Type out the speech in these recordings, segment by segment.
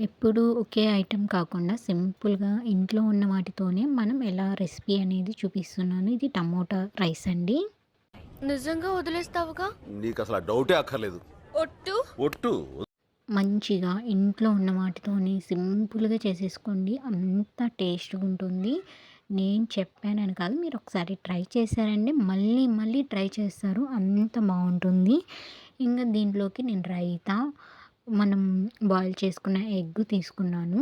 ఎప్పుడూ ఒకే ఐటెం కాకుండా సింపుల్‌గా ఇంట్లో ఉన్న వాటితోనే మనం ఎలా రెసిపీ అనేది చూపిస్తున్నాను. ఇది టమోటా రైస్ అండి. నిజంగా వదిలేస్తావుగా నీకు అసలు డౌటే అక్కర్లేదు ఒట్టు ఒట్టు మంచిగా ఇంట్లో ఉన్న వాటితోనే సింపుల్‌గా చేసేసుకోండి. అంత టేస్ట్‌గా ఉంటుంది. నేను చెప్పానని కాదు మీరు ఒకసారి ట్రై చేశారంటే మళ్ళీ మళ్ళీ ట్రై చేస్తారు. అంత బావుంటుంది. ఇంగ దీంట్లోకి నేను రైతా, మనం బాయిల్ చేసుకున్న ఎగ్ తీసుకున్నాను.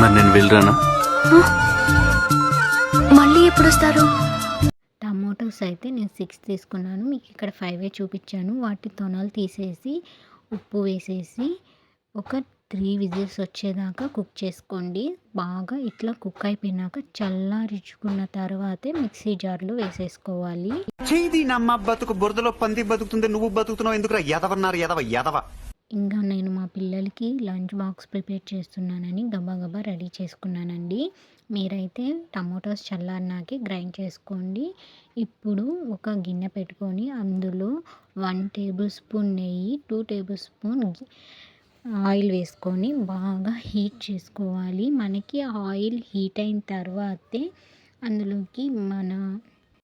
మరి నేను వెళ్ళరానా మళ్ళీ ఎప్పుడొస్తారు టమాటోస్ అయితే నేను 6 తీసుకున్నాను. మీకు ఇక్కడ 5 చూపించాను. వాటి తొనలు తీసేసి, ఉప్పు వేసేసి, ఒక 3 విజిల్స్ వచ్చేదాకా కుక్ చేసుకోండి. బాగా ఇట్లా కుక్ అయిపోయినాక చల్లారించుకున్న తర్వాతే మిక్సీ జార్‌లో వేసేసుకోవాలి. నమ్మ బతుకు బురదలో పంది బతుకుతుంది నువ్వు బతుకుతున్నావు ఎందుకురా ఎదవన్నారు ఎదవ ఎదవ ఇంకా నేను మా పిల్లలకి లంచ్ బాక్స్ ప్రిపేర్ చేస్తున్నానని గబాగబా రెడీ చేసుకున్నానండి. మీరైతే టమాటోస్ చల్లారినాకే గ్రైండ్ చేసుకోండి. ఇప్పుడు ఒక గిన్నె పెట్టుకొని అందులో వన్ టేబుల్ స్పూన్ నెయ్యి, టూ టేబుల్ స్పూన్ ఆయిల్ వేసుకొని బాగా హీట్ చేసుకోవాలి. మనకి ఆయిల్ హీట్ అయిన తర్వాతే అందులోకి మన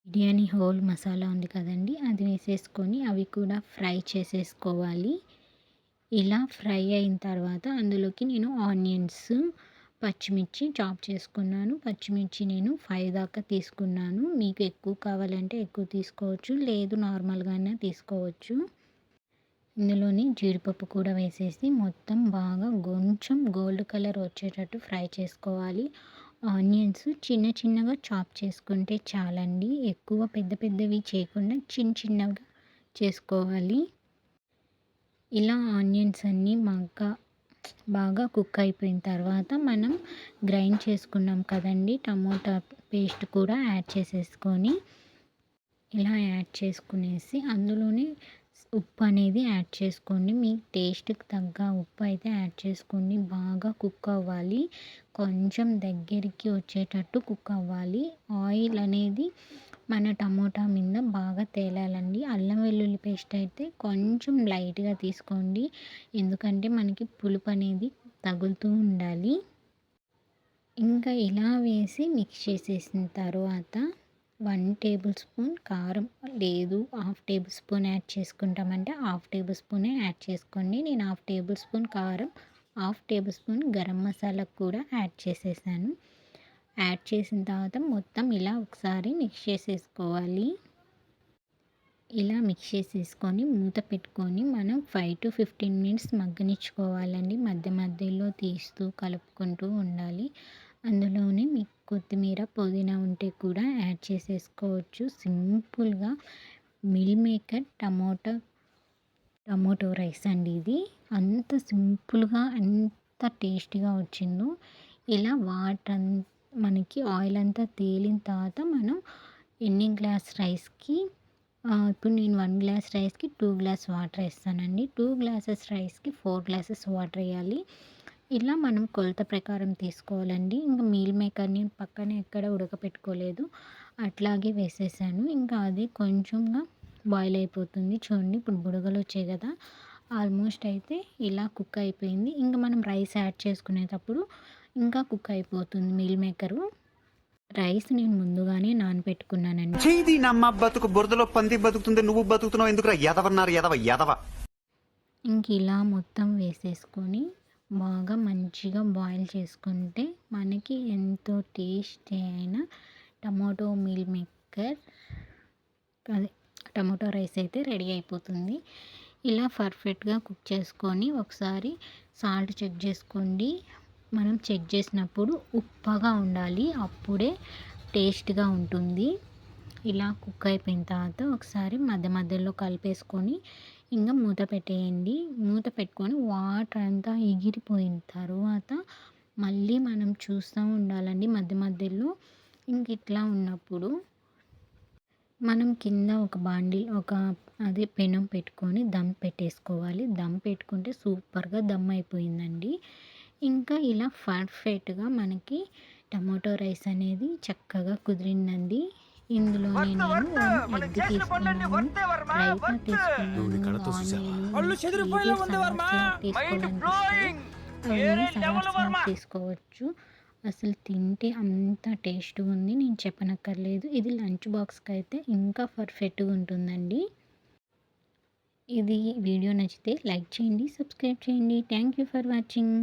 బిర్యానీ హోల్ మసాలా ఉంది కదండి అది వేసేసుకొని అవి కూడా ఫ్రై చేసేసుకోవాలి. ఇలా ఫ్రై అయిన తర్వాత అందులోకి నేను ఆనియన్స్, పచ్చిమిర్చి చాప్ చేసుకున్నాను. పచ్చిమిర్చి నేను ఫైవ్ దాకా తీసుకున్నాను. మీకు ఎక్కువ కావాలంటే ఎక్కువ తీసుకోవచ్చు. లేదు నార్మల్‌గానే తీసుకోవచ్చు. ఇందులోని జీడిపప్పు కూడా వేసేసి మొత్తం బాగా కొంచెం గోల్డ్ కలర్ వచ్చేటట్టు ఫ్రై చేసుకోవాలి. ఆనియన్స్ చిన్న చిన్నగా చాప్ చేసుకుంటే చాలండి. ఎక్కువ పెద్ద పెద్దవి చేయకుండా చిన్న చిన్నగా చేసుకోవాలి. ఇలా ఆనియన్స్ అన్నీ మగ్గ బాగా కుక్ అయిపోయిన తర్వాత మనం గ్రైండ్ చేసుకున్నాం కదండీ! టమోటా పేస్ట్ కూడా యాడ్ చేసేసుకొని ఇలా యాడ్ చేసుకునేసి అందులోనే ఉప్పు అనేది యాడ్ చేసుకోండి. మీ టేస్ట్‌కి తగ్గ ఉప్పు అయితే యాడ్ చేసుకోండి. బాగా కుక్ అవ్వాలి. కొంచెం దగ్గరికి వచ్చేటట్టు కుక్ అవ్వాలి. ఆయిల్ అనేది మన టమోటా మీద బాగా తేలాలండి. అల్లం వెల్లుల్లి పేస్ట్ అయితే కొంచెం లైట్‌గా తీసుకోండి. ఎందుకంటే మనకి పులుపు అనేది తగులుతూ ఉండాలి. ఇంకా ఇలా వేసి మిక్స్ చేసేసిన తర్వాత వన్ టేబుల్ స్పూన్ కారం లేదు హాఫ్ టేబుల్ స్పూన్ యాడ్ చేసుకుంటామంటే హాఫ్ టేబుల్ స్పూనే యాడ్ చేసుకోండి. నేను హాఫ్ టేబుల్ స్పూన్ కారం, half table spoon garam masala కూడా యాడ్ చేసేసాను. యాడ్ చేసిన తర్వాత మొత్తం ఇలా ఒకసారి మిక్స్ చేసేసుకోవాలి. ఇలా మిక్స్ చేసేసుకొని మూత పెట్టుకొని మనం 5-15 మినిట్స్ మగ్గనిచ్చుకోవాలండి. మధ్య మధ్యలో తీస్తూ కలుపుకుంటూ ఉండాలి. అందులోనే మీకు కొత్తిమీర, పుదీనా ఉంటే కూడా యాడ్ చేసేసుకోవచ్చు. సింపుల్‌గా meal maker tomato tomato rice అండి ఇది. అంత సింపుల్‌గా ఎంత టేస్టీగా వచ్చిందో ఇలా వాటర్ అంతా మనకి ఆయిల్ అంతా తేలిన తర్వాత మనం ఎన్ని గ్లాస్ రైస్‌కి ఇప్పుడు నేను వన్ గ్లాస్ రైస్‌కి టూ గ్లాస్ వాటర్ వేస్తానండి టూ గ్లాసెస్ రైస్‌కి ఫోర్ గ్లాసెస్ వాటర్ వేయాలి ఇలా మనం కొలత ప్రకారం తీసుకోవాలండి. ఇంకా మీల్ మేకర్‌ని పక్కన ఎక్కడ ఉడకపెట్టుకోలేదు. అట్లాగే వేసేసాను. ఇంకా అది కొంచెంగా బాయిల్ అయిపోతుంది. చూడండి ఇప్పుడు బుడగలు వచ్చాయి కదా! ఆల్మోస్ట్ అయితే ఇలా కుక్ అయిపోయింది. ఇంకా మనం రైస్ యాడ్ చేసుకునేటప్పుడు ఇంకా కుక్ అయిపోతుంది మీల్ మేకరు. రైస్ నేను ముందుగానే నానబెట్టుకున్నానండి. చేది నమ్మ బతుకు బురదలో పంది బతుకుతుంది నువ్వు బతుకుతున్నావు ఎందుకురా ఎదవన్నారు ఎదవ ఎదవ ఇంక ఇలా మొత్తం వేసేసుకొని బాగా మంచిగా బాయిల్ చేసుకుంటే మనకి ఎంతో టేస్టీ అయిన టమాటో మీల్ మేకర్ అదే టమాటో రైస్ అయితే రెడీ అయిపోతుంది. ఇలా పర్ఫెక్ట్‌గా కుక్ చేసుకొని ఒకసారి సాల్ట్ చెక్ చేసుకోండి. మనం చెక్ చేసినప్పుడు ఉప్పగా ఉండాలి. అప్పుడే టేస్ట్‌గా ఉంటుంది. ఇలా కుక్ అయిపోయిన తర్వాత ఒకసారి మధ్య మధ్యలో కలిపేసుకొని ఇంకా మూత పెట్టేయండి. మూత పెట్టుకొని వాటర్ అంతా ఎగిరిపోయిన తర్వాత మళ్ళీ మనం చూస్తూ ఉండాలండి మధ్య మధ్యలో. ఇంక ఇట్లా ఉన్నప్పుడు మనం కింద ఒక బాండిల్ ఒక అదే పెనం పెట్టుకొని దమ్ పెట్టేసుకోవాలి. దమ్ పెట్టుకుంటే సూపర్‌గా దమ్ అయిపోయిందండి. ఇంకా ఇలా పర్ఫెక్ట్‌గా మనకి టమాటో రైస్ అనేది చక్కగా కుదిరిందండి. ఇందులో నేను 1 ఎగ్ తీసుకున్నాను. రైతా తీసుకున్నాను. తీసుకోవచ్చు. అసలు తింటే అంత టేస్ట్గా ఉంది నేను చెప్పనక్కర్లేదు. ఇది లంచ్ బాక్స్కి అయితే ఇంకా పర్ఫెక్ట్గా ఉంటుందండి. ఇది వీడియో నచ్చితే లైక్ చేయండి సబ్స్క్రైబ్ చేయండి. Thank you for watching.